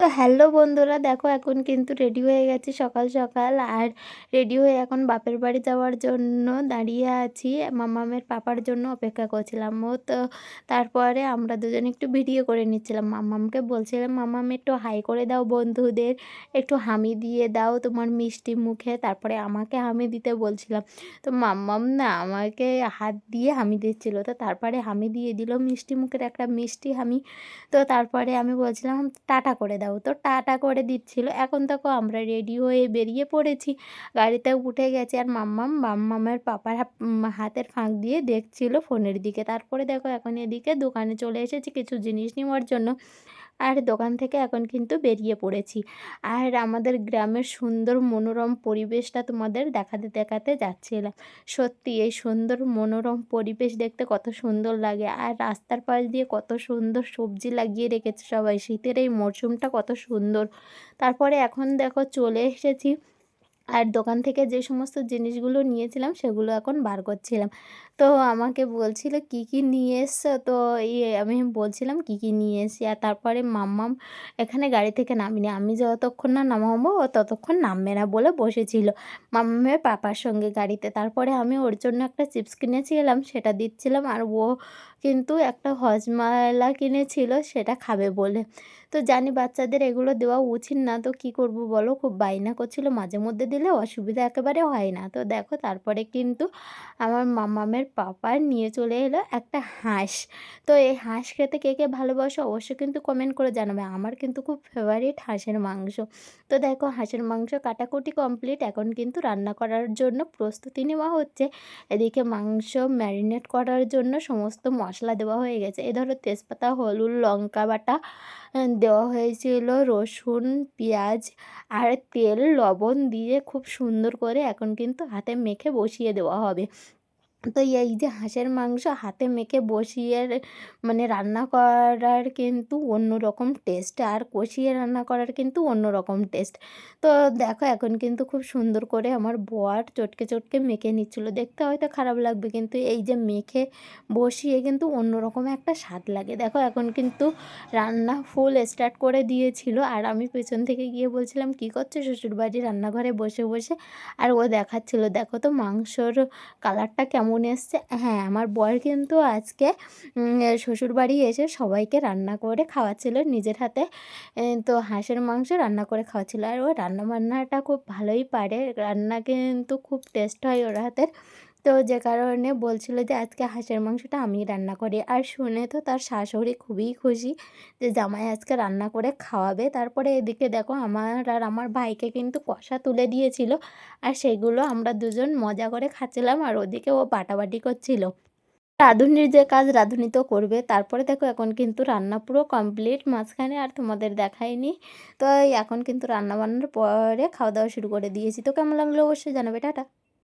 তো হ্যালো বন্ধুরা, দেখো এখন কিন্তু রেডি হয়ে গেছি সকাল সকাল। আর রেডি হয়ে এখন বাপের বাড়ি যাওয়ার জন্য দাঁড়িয়ে আছি। মামামের পাপার জন্য অপেক্ষা করছিলাম ও তো। তারপরে আমরা দুজন একটু ভিডিও করে নিচ্ছিলাম। মামামকে বলছিলাম, মামাম, একটু হাই করে দাও বন্ধুদের। একটু হামি দিয়ে দাও তোমার মিষ্টি মুখে। তারপরে আমাকে হামি দিতে বলছিলাম। তো মাম্মাম না আমাকে হাত দিয়ে হামি দিচ্ছিল। তো তারপরে হামি দিয়ে দিল মিষ্টি মুখের একটা মিষ্টি হামি। তো তারপরে আমি বলছিলাম, টাটা করে দাও। তো টাটা করে দিচ্ছিল। এখন দেখো আমরা রেডি হয়ে বেরিয়ে পড়েছি। গাড়িতে উঠে গেছে আর মাম্মাম, মাম্মামের পাপার হাতের ফাঁক দিয়ে দেখছিল ফোনের দিকে। তারপরে দেখো এখন এদিকে দোকানে চলে এসেছি কিছু জিনিস নেওয়ার জন্য। আর দোকান থেকে এখন কিন্তু বেরিয়ে পড়েছি। আর আমাদের গ্রামের সুন্দর মনোরম পরিবেশটা তোমাদের দেখাতে দেখাতে যাচ্ছিলাম। সত্যি এই সুন্দর মনোরম পরিবেশ দেখতে কত সুন্দর লাগে। আর রাস্তার পাশ দিয়ে কত সুন্দর সবজি লাগিয়ে রেখেছে সবাই। শীতের এই মরশুমটা কত সুন্দর। তারপরে এখন দেখো চলে এসেছি আর দোকান থেকে যে সমস্ত জিনিসগুলো নিয়েছিলাম সেগুলো এখন বার করছিলাম। তো আমাকে বলছিল, কি কি নিয়ে এসছো? তো আমি বলছিলাম, কি কি নিয়ে এসেছি? আর তারপরে মাম্মাম এখানে গাড়ি থেকে নামিনি। আমি যতক্ষণ না নামাবো, ও ততক্ষণ নামবে না বলে বসেছিল মাম্মামের পাপার সঙ্গে গাড়িতে। তারপরে আমি ওর জন্য একটা চিপস কিনেছিলাম, সেটা দিচ্ছিলাম আর ও কিন্তু একটা হজমালা কিনেছিল, সেটা খাবে বলে। তো জানি বাচ্চাদের এগুলো দেওয়া উচিত না, তো কি করব বলো? খুব বায়না করছিল মাঝে মধ্যে দিলে অসুবিধা একেবারে হয় না। তো দেখো তারপরে কিন্তু আমার মামামের পাপা নিয়ে চলে এলো একটা হাঁস। তো এই হাঁস খেতে কে কে ভালোবাসো অবশ্যই কিন্তু কমেন্ট করে জানাবে। আমার কিন্তু খুব ফেভারিট হাঁসের মাংস। তো দেখো হাঁসের মাংস কাটাকুটি কমপ্লিট এখন কিন্তু রান্না করার জন্য প্রস্তুতি নেওয়া হচ্ছে। এদিকে মাংস ম্যারিনেট করার জন্য সমস্ত মশলা দেওয়া হয়ে গেছে। এ ধরো তেজপাতা, হলুদ, লঙ্কা বাটা দেওয়া হয়েছিল রসুন, পেঁয়াজ আর তেল, লবণ দিয়ে খুব সুন্দর করে এখন কিন্তু হাতে মেখে বসিয়ে দেওয়া হবে। তো এই যে হাঁসের মাংস হাতে মেখে বসিয়ে মানে রান্না করার কিন্তু অন্য রকম টেস্ট আর কষিয়ে রান্না করার কিন্তু অন্য রকম টেস্ট তো দেখো এখন কিন্তু খুব সুন্দর করে আমার বর চটকে চটকে মেখে নিচ্ছিল। দেখতে হয়তো খারাপ লাগবে, কিন্তু এই যে মেখে বসিয়ে কিন্তু অন্য রকম একটা স্বাদ লাগে। দেখো এখন কিন্তু রান্না ফুল স্টার্ট করে দিয়েছিল, আর আমি পেছন থেকে গিয়ে বলছিলাম, কী করছ শ্বশুরবাড়ি রান্নাঘরে বসে বসে? আর ও দেখাচ্ছিল, দেখো তো মাংসর কালারটা কেমন কেমন এসছে হ্যাঁ আমার বর কিন্তু আজকে শ্বশুরবাড়ি এসে সবাইকে রান্না করে খাওয়াচ্ছিল নিজের হাতে। তো হাঁসের মাংস রান্না করে খাওয়াচ্ছিল। আর ও রান্না বান্নাটা খুব ভালোই পারে। রান্না কিন্তু খুব টেস্ট হয় ওর হাতের। তো যে কারণে বলছিল যে, আজকে হাঁসের মাংসটা আমি রান্না করি। আর শুনে তো তার শাশুড়ি খুবই খুশি যে, জামাই আজকে রান্না করে খাওয়াবে। তারপরে এদিকে দেখো আমার আর আমার ভাইকে কিন্তু কষা তুলে দিয়েছিল। আর সেগুলো আমরা দুজন মজা করে খাচ্ছিলাম আর ওদিকে ও বাটাবাটি করছিল। রাঁধুনির যে কাজ রাঁধুনি তো করবে। তারপরে দেখো এখন কিন্তু রান্না পুরো কমপ্লিট। মাঝখানে আর তোমাদের দেখায়নি তো এখন কিন্তু রান্না বান্নার পরে খাওয়া দাওয়া শুরু করে দিয়েছি। তো কেমন লাগল অবশ্যই জানাবে। টাটা।